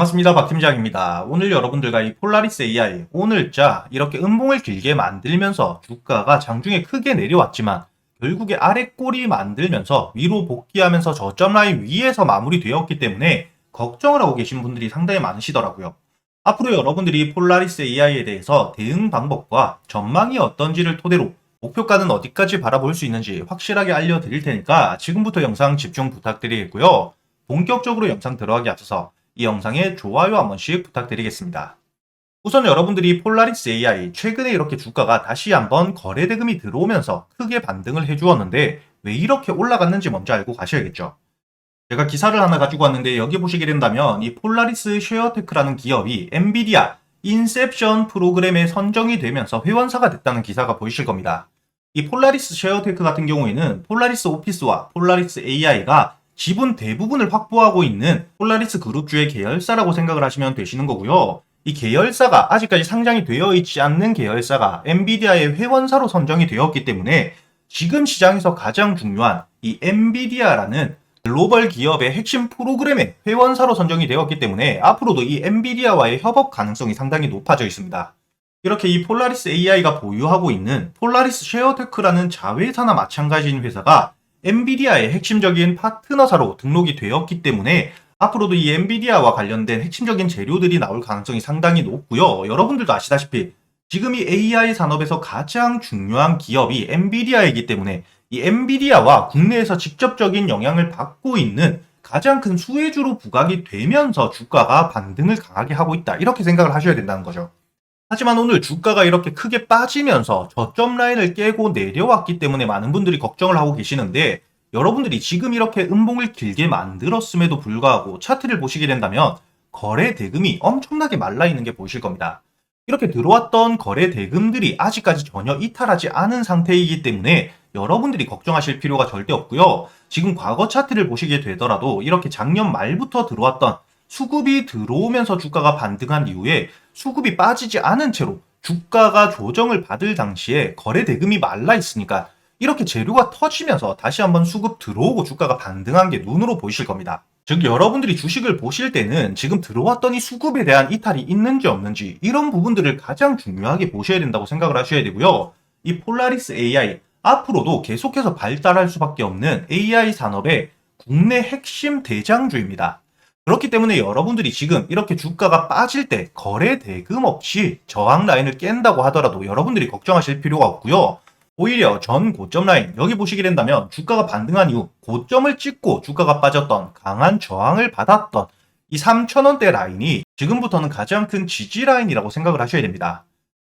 반갑습니다. 박 팀장입니다. 오늘 여러분들과 이 폴라리스 AI 오늘자 이렇게 음봉을 길게 만들면서 주가가 장중에 크게 내려왔지만 결국에 아래 꼬리 만들면서 위로 복귀하면서 저점 라인 위에서 마무리되었기 때문에 걱정을 하고 계신 분들이 상당히 많으시더라고요. 앞으로 여러분들이 폴라리스 AI에 대해서 대응 방법과 전망이 어떤지를 토대로 목표가는 어디까지 바라볼 수 있는지 확실하게 알려드릴 테니까 지금부터 영상 집중 부탁드리겠고요. 본격적으로 영상 들어가기 앞서서 이 영상에 좋아요 한 번씩 부탁드리겠습니다. 우선 여러분들이 폴라리스 AI 최근에 이렇게 주가가 다시 한번 거래 대금이 들어오면서 크게 반등을 해주었는데 왜 이렇게 올라갔는지 먼저 알고 가셔야겠죠. 제가 기사를 하나 가지고 왔는데 여기 보시게 된다면 이 폴라리스 쉐어테크라는 기업이 엔비디아 인셉션 프로그램에 선정이 되면서 회원사가 됐다는 기사가 보이실 겁니다. 이 폴라리스 쉐어테크 같은 경우에는 폴라리스 오피스와 폴라리스 AI가 지분 대부분을 확보하고 있는 폴라리스 그룹주의 계열사라고 생각을 하시면 되시는 거고요. 이 계열사가 아직까지 상장이 되어 있지 않는 계열사가 엔비디아의 회원사로 선정이 되었기 때문에 지금 시장에서 가장 중요한 이 엔비디아라는 글로벌 기업의 핵심 프로그램의 회원사로 선정이 되었기 때문에 앞으로도 이 엔비디아와의 협업 가능성이 상당히 높아져 있습니다. 이렇게 이 폴라리스 AI가 보유하고 있는 폴라리스 쉐어테크라는 자회사나 마찬가지인 회사가 엔비디아의 핵심적인 파트너사로 등록이 되었기 때문에 앞으로도 이 엔비디아와 관련된 핵심적인 재료들이 나올 가능성이 상당히 높고요. 여러분들도 아시다시피 지금 이 AI 산업에서 가장 중요한 기업이 엔비디아이기 때문에 이 엔비디아와 국내에서 직접적인 영향을 받고 있는 가장 큰 수혜주로 부각이 되면서 주가가 반등을 강하게 하고 있다. 이렇게 생각을 하셔야 된다는 거죠. 하지만 오늘 주가가 이렇게 크게 빠지면서 저점 라인을 깨고 내려왔기 때문에 많은 분들이 걱정을 하고 계시는데 여러분들이 지금 이렇게 음봉을 길게 만들었음에도 불구하고 차트를 보시게 된다면 거래 대금이 엄청나게 말라 있는 게 보이실 겁니다. 이렇게 들어왔던 거래 대금들이 아직까지 전혀 이탈하지 않은 상태이기 때문에 여러분들이 걱정하실 필요가 절대 없고요. 지금 과거 차트를 보시게 되더라도 이렇게 작년 말부터 들어왔던 수급이 들어오면서 주가가 반등한 이후에 수급이 빠지지 않은 채로 주가가 조정을 받을 당시에 거래 대금이 말라 있으니까 이렇게 재료가 터지면서 다시 한번 수급 들어오고 주가가 반등한 게 눈으로 보이실 겁니다. 즉 여러분들이 주식을 보실 때는 지금 들어왔던 이 수급에 대한 이탈이 있는지 없는지 이런 부분들을 가장 중요하게 보셔야 된다고 생각을 하셔야 되고요. 이 폴라리스 AI 앞으로도 계속해서 발달할 수밖에 없는 AI 산업의 국내 핵심 대장주입니다. 그렇기 때문에 여러분들이 지금 이렇게 주가가 빠질 때 거래 대금 없이 저항 라인을 깬다고 하더라도 여러분들이 걱정하실 필요가 없고요. 오히려 전 고점 라인 여기 보시게 된다면 주가가 반등한 이후 고점을 찍고 주가가 빠졌던 강한 저항을 받았던 이 3천원대 라인이 지금부터는 가장 큰 지지 라인이라고 생각을 하셔야 됩니다.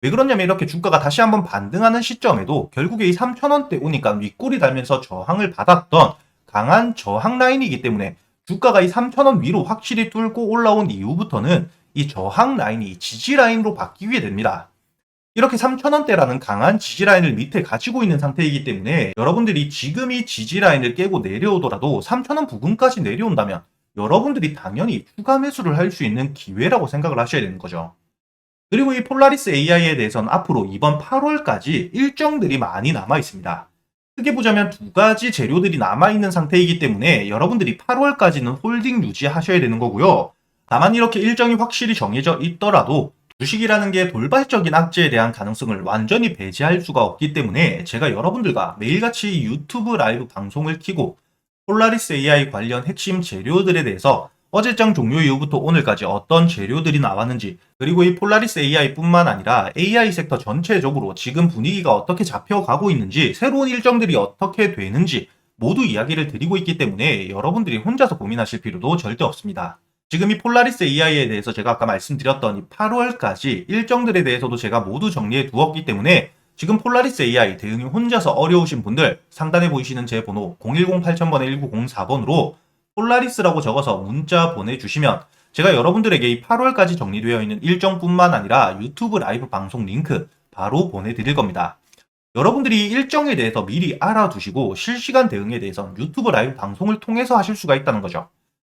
왜 그러냐면 이렇게 주가가 다시 한번 반등하는 시점에도 결국에 이 3천원대 오니까 윗골이 달면서 저항을 받았던 강한 저항 라인이기 때문에 주가가 이 3천원 위로 확실히 뚫고 올라온 이후부터는 이 저항 라인이 지지 라인으로 바뀌게 됩니다. 이렇게 3천원대라는 강한 지지 라인을 밑에 가지고 있는 상태이기 때문에 여러분들이 지금 이 지지 라인을 깨고 내려오더라도 3천원 부근까지 내려온다면 여러분들이 당연히 추가 매수를 할 수 있는 기회라고 생각을 하셔야 되는 거죠. 그리고 이 폴라리스 AI에 대해서는 앞으로 이번 8월까지 일정들이 많이 남아 있습니다. 크게 보자면 두 가지 재료들이 남아있는 상태이기 때문에 여러분들이 8월까지는 홀딩 유지하셔야 되는 거고요. 다만 이렇게 일정이 확실히 정해져 있더라도 주식이라는 게 돌발적인 악재에 대한 가능성을 완전히 배제할 수가 없기 때문에 제가 여러분들과 매일같이 유튜브 라이브 방송을 키고 폴라리스 AI 관련 핵심 재료들에 대해서 어제장 종료 이후부터 오늘까지 어떤 재료들이 나왔는지 그리고 이 폴라리스 AI뿐만 아니라 AI 섹터 전체적으로 지금 분위기가 어떻게 잡혀가고 있는지 새로운 일정들이 어떻게 되는지 모두 이야기를 드리고 있기 때문에 여러분들이 혼자서 고민하실 필요도 절대 없습니다. 지금 이 폴라리스 AI에 대해서 제가 아까 말씀드렸던 이 8월까지 일정들에 대해서도 제가 모두 정리해 두었기 때문에 지금 폴라리스 AI 대응이 혼자서 어려우신 분들 상단에 보이시는 제 번호 010-8000번에 1904번으로 폴라리스라고 적어서 문자 보내주시면 제가 여러분들에게 이 8월까지 정리되어 있는 일정뿐만 아니라 유튜브 라이브 방송 링크 바로 보내드릴 겁니다. 여러분들이 일정에 대해서 미리 알아두시고 실시간 대응에 대해서는 유튜브 라이브 방송을 통해서 하실 수가 있다는 거죠.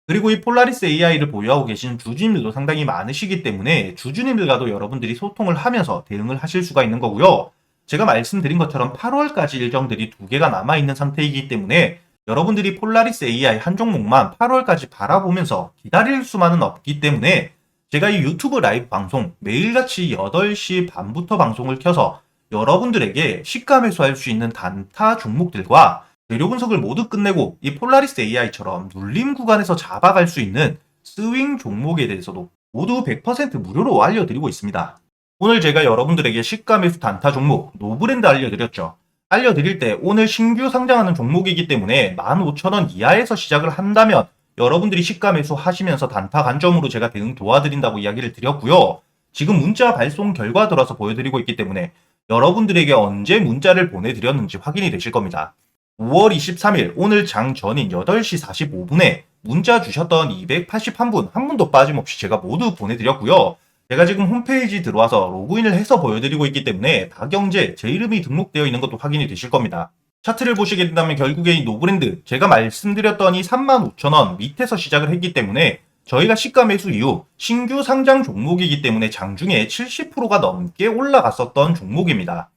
그리고 이 폴라리스 AI를 보유하고 계신 주주님들도 상당히 많으시기 때문에 주주님들과도 여러분들이 소통을 하면서 대응을 하실 수가 있는 거고요. 제가 말씀드린 것처럼 8월까지 일정들이 두 개가 남아있는 상태이기 때문에 여러분들이 폴라리스 AI 한 종목만 8월까지 바라보면서 기다릴 수만은 없기 때문에 제가 이 유튜브 라이브 방송 매일같이 8시 반부터 방송을 켜서 여러분들에게 시가 매수할 수 있는 단타 종목들과 재료 분석을 모두 끝내고 이 폴라리스 AI처럼 눌림 구간에서 잡아갈 수 있는 스윙 종목에 대해서도 모두 100% 무료로 알려드리고 있습니다. 오늘 제가 여러분들에게 시가 매수 단타 종목 노브랜드 알려드렸죠. 알려드릴 때 오늘 신규 상장하는 종목이기 때문에 15,000원 이하에서 시작을 한다면 여러분들이 시가 매수 하시면서 단타 관점으로 제가 대응 도와드린다고 이야기를 드렸고요. 지금 문자 발송 결과 들어서 보여드리고 있기 때문에 여러분들에게 언제 문자를 보내드렸는지 확인이 되실 겁니다. 5월 23일 오늘 장 전인 8시 45분에 문자 주셨던 281분 한 분도 빠짐없이 제가 모두 보내드렸고요. 제가 지금 홈페이지 들어와서 로그인을 해서 보여드리고 있기 때문에 다경제 제 이름이 등록되어 있는 것도 확인이 되실 겁니다. 차트를 보시게 된다면 결국에 이 노브랜드 제가 말씀드렸던 이 35,000원 밑에서 시작을 했기 때문에 저희가 시가 매수 이후 신규 상장 종목이기 때문에 장중에 70%가 넘게 올라갔었던 종목입니다.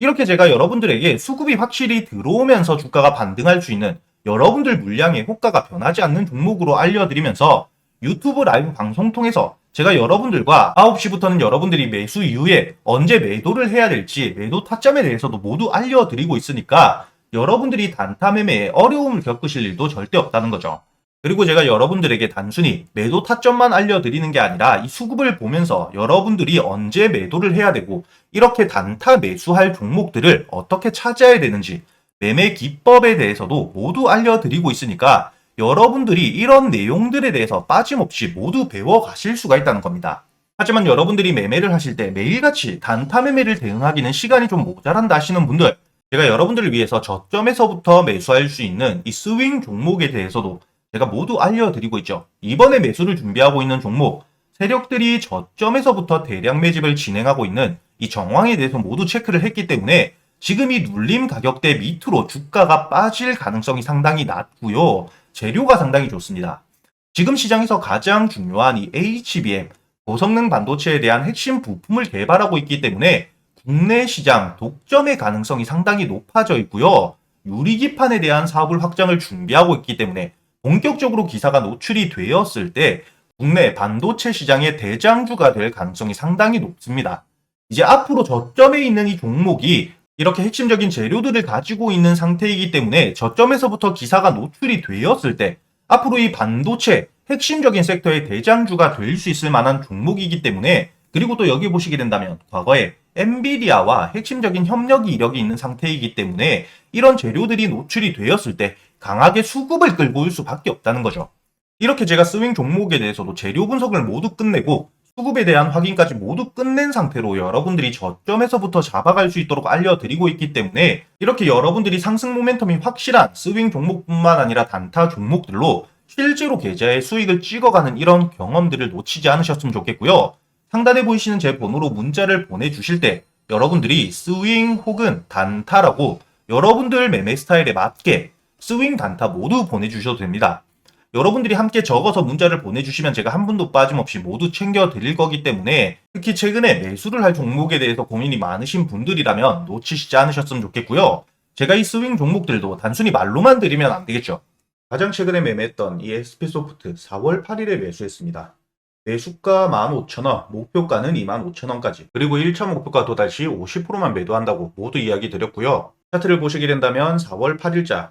이렇게 제가 여러분들에게 수급이 확실히 들어오면서 주가가 반등할 수 있는 여러분들 물량의 호가가 변하지 않는 종목으로 알려드리면서 유튜브 라이브 방송 통해서 제가 여러분들과 9시부터는 여러분들이 매수 이후에 언제 매도를 해야 될지 매도 타점에 대해서도 모두 알려드리고 있으니까 여러분들이 단타 매매에 어려움을 겪으실 일도 절대 없다는 거죠. 그리고 제가 여러분들에게 단순히 매도 타점만 알려드리는 게 아니라 이 수급을 보면서 여러분들이 언제 매도를 해야 되고 이렇게 단타 매수할 종목들을 어떻게 찾아야 되는지 매매 기법에 대해서도 모두 알려드리고 있으니까 여러분들이 이런 내용들에 대해서 빠짐없이 모두 배워 가실 수가 있다는 겁니다. 하지만 여러분들이 매매를 하실 때 매일같이 단타 매매를 대응하기는 시간이 좀 모자란다 하시는 분들 제가 여러분들을 위해서 저점에서부터 매수할 수 있는 이 스윙 종목에 대해서도 제가 모두 알려드리고 있죠. 이번에 매수를 준비하고 있는 종목, 세력들이 저점에서부터 대량 매집을 진행하고 있는 이 정황에 대해서 모두 체크를 했기 때문에 지금 이 눌림 가격대 밑으로 주가가 빠질 가능성이 상당히 낮고요. 재료가 상당히 좋습니다. 지금 시장에서 가장 중요한 이 HBM, 고성능 반도체에 대한 핵심 부품을 개발하고 있기 때문에 국내 시장 독점의 가능성이 상당히 높아져 있고요. 유리기판에 대한 사업을 확장을 준비하고 있기 때문에 본격적으로 기사가 노출이 되었을 때 국내 반도체 시장의 대장주가 될 가능성이 상당히 높습니다. 이제 앞으로 저점에 있는 이 종목이 이렇게 핵심적인 재료들을 가지고 있는 상태이기 때문에 저점에서부터 기사가 노출이 되었을 때 앞으로 이 반도체 핵심적인 섹터의 대장주가 될 수 있을 만한 종목이기 때문에 그리고 또 여기 보시게 된다면 과거에 엔비디아와 핵심적인 협력 이력이 있는 상태이기 때문에 이런 재료들이 노출이 되었을 때 강하게 수급을 끌고 올 수밖에 없다는 거죠. 이렇게 제가 스윙 종목에 대해서도 재료 분석을 모두 끝내고 수급에 대한 확인까지 모두 끝낸 상태로 여러분들이 저점에서부터 잡아갈 수 있도록 알려드리고 있기 때문에 이렇게 여러분들이 상승 모멘텀이 확실한 스윙 종목뿐만 아니라 단타 종목들로 실제로 계좌에 수익을 찍어가는 이런 경험들을 놓치지 않으셨으면 좋겠고요. 상단에 보이시는 제 번호로 문자를 보내주실 때 여러분들이 스윙 혹은 단타라고 여러분들 매매 스타일에 맞게 스윙 단타 모두 보내주셔도 됩니다. 여러분들이 함께 적어서 문자를 보내주시면 제가 한 분도 빠짐없이 모두 챙겨 드릴 거기 때문에 특히 최근에 매수를 할 종목에 대해서 고민이 많으신 분들이라면 놓치시지 않으셨으면 좋겠고요. 제가 이 스윙 종목들도 단순히 말로만 드리면 안 되겠죠. 가장 최근에 매매했던 이 SP소프트 4월 8일에 매수했습니다. 매수가 15,000원, 목표가는 25,000원까지, 그리고 1차 목표가 도달 시 50%만 매도한다고 모두 이야기 드렸고요. 차트를 보시게 된다면 4월 8일자,